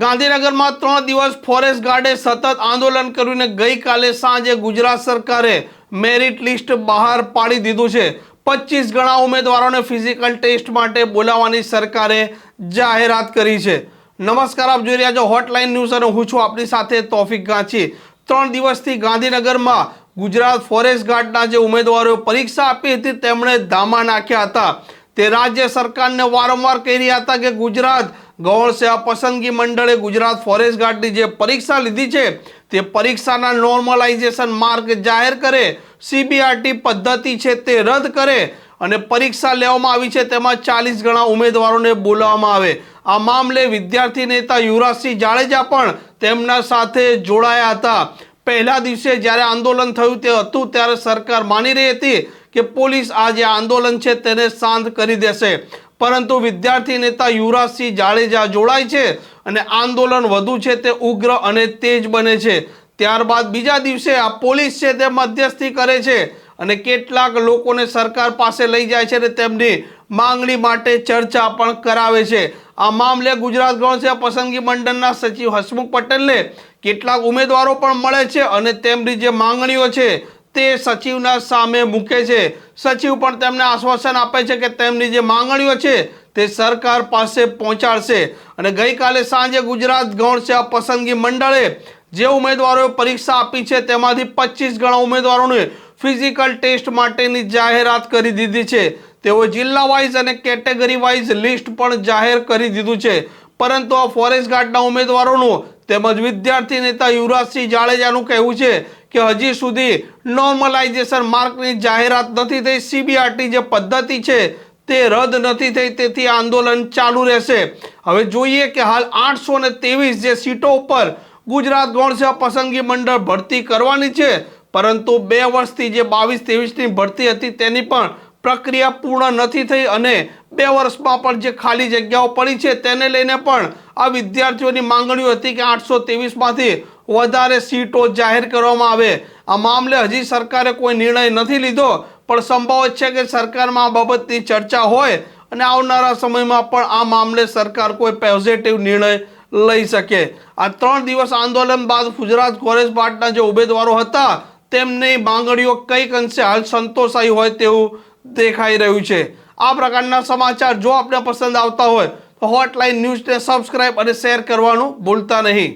ગાંધીનગરમાં ત્રણ દિવસ ફોરેસ્ટ ગાર્ડે સતત આંદોલન કર્યું ગઈકાલે સાંજે ગુજરાત સરકારે મેરિટ લિસ્ટ બહાર પાડી દીધું છે. પચીસ ગણા ઉમેદવારોને ફિઝિકલ ટેસ્ટ માટે બોલાવવાની સરકારે જાહેરાત કરી છે. નમસ્કાર, આપ જોઈ રહ્યા છો હોટલાઇન ન્યૂઝ અને હું છું આપની સાથે તોફિક ગાંચી. ત્રણ દિવસથી ગાંધીનગરમાં ગુજરાત ફોરેસ્ટ ગાર્ડના જે ઉમેદવારોએ પરીક્ષા આપી હતી, તેમણે ધામા નાખ્યા હતા. તે રાજ્ય સરકારને વારંવાર કહી રહ્યા હતા કે ગુજરાત ગૌણ સેવા પસંદગી મંડળે ગુજરાત ફોરેસ્ટ ગાર્ડની જે પરીક્ષા લીધી છે, તે પરીક્ષાના નોર્મલાઇઝેશન માર્ક જાહેર કરે, સીબીઆરટી પદ્ધતિ છે તે રદ કરે અને પરીક્ષા લેવામાં આવી છે તેમાં ચાલીસ ગણા ઉમેદવારોને બોલાવવામાં આવે. આ મામલે વિદ્યાર્થી નેતા યુવરાજસિંહ જાડેજા પણ તેમના સાથે જોડાયા હતા. પહેલા દિવસે જ્યારે આંદોલન થયું તે હતું, ત્યારે સરકાર માની રહી હતી કે પોલીસ આ જે આંદોલન છે તેને શાંત કરી દેશે. પરંતુ વિદ્યાર્થી નેતા યુવરાજસિંહ જાડેજા જોડાય છે અને આંદોલન વધુ છે તે ઉગ્ર અને તેજ બને છે. ત્યારબાદ બીજા દિવસે આ પોલીસ છે તે મધ્યસ્થી કરે છે અને કેટલાક લોકોને સરકાર પાસે લઈ જાય છે અને તેમની માંગણી માટે ચર્ચા પણ કરાવે છે. આ મામલે ગુજરાત ગૌણ પસંદગી મંડળના સચિવ હસમુખ પટેલને કેટલાક ઉમેદવારો પણ મળે છે અને તેમની જે માંગણીઓ છે તે સચિવના સામે મૂકે છે. સચિવ પણ તેમને આશ્વાસન આપે છે કે તેમની જે માંગણીઓ છે તે સરકાર પાસે પહોંચાડશે. અને ગઈકાલે સાંજે ગુજરાત ગૌણ સેવા પસંદગી મંડળે જે ઉમેદવારોએ પરીક્ષા આપી છે તેમાંથી પચીસ ગણા ઉમેદવારોને ફિઝિકલ ટેસ્ટ માટેની જાહેરાત કરી દીધી છે. તેઓ જિલ્લા વાઇઝ અને કેટેગરી વાઇઝ લિસ્ટ પણ જાહેર કરી દીધું છે. પરંતુ આ ફોરેસ્ટ ગાર્ડના ઉમેદવારોનું તેમજ વિદ્યાર્થી નેતા યુવરાજસિંહ જાડેજાનું કહેવું છે કે હજી સુધી નોર્મલાઇઝેશન માર્કની જાહેરાત નથી થઈ, સીબીઆરટી જે પદ્ધતિ છે તે રદ નથી થઈ, તેથી આંદોલન ચાલુ રહેશે. હવે જોઈએ કે હાલ આઠસો ને ત્રેવીસ જે સીટો ઉપર ગુજરાત ગૌણસેવા પસંદગી મંડળ ભરતી કરવાની છે, પરંતુ બે વર્ષથી જે બાવીસ ત્રેવીસની ભરતી હતી તેની પણ પ્રક્રિયા પૂર્ણ નથી થઈ અને બે વર્ષમાં પણ જે ખાલી જગ્યાઓ પડી છે તેને લઈને પણ આ વિદ્યાર્થીઓની માંગણીઓ હતી કે આઠસો ત્રેવીસમાંથી વધારે સીટો જાહેર કરવામાં આવે. આ મામલે હજી સરકારે કોઈ નિર્ણય નથી લીધો, પણ સંભવ છે કે સરકારમાં આ બાબતની ચર્ચા હોય અને આવનારા સમયમાં પણ આ મામલે સરકાર કોઈ પોઝિટિવ નિર્ણય લઈ શકે. આ ત્રણ દિવસ આંદોલન બાદ ગુજરાત કોલેજ પાર્ટના જે ઉમેદવારો હતા, તેમની માંગણીઓ કંઈક અંશે હાલ સંતોષાઈ હોય તેવું દેખાઈ રહ્યું છે. આ પ્રકારના સમાચાર જો આપને પસંદ આવતા હોય હોટલાઇન ન્યૂઝને સબસ્ક્રાઇબ અને શેર કરવાનું ભૂલતા નહીં.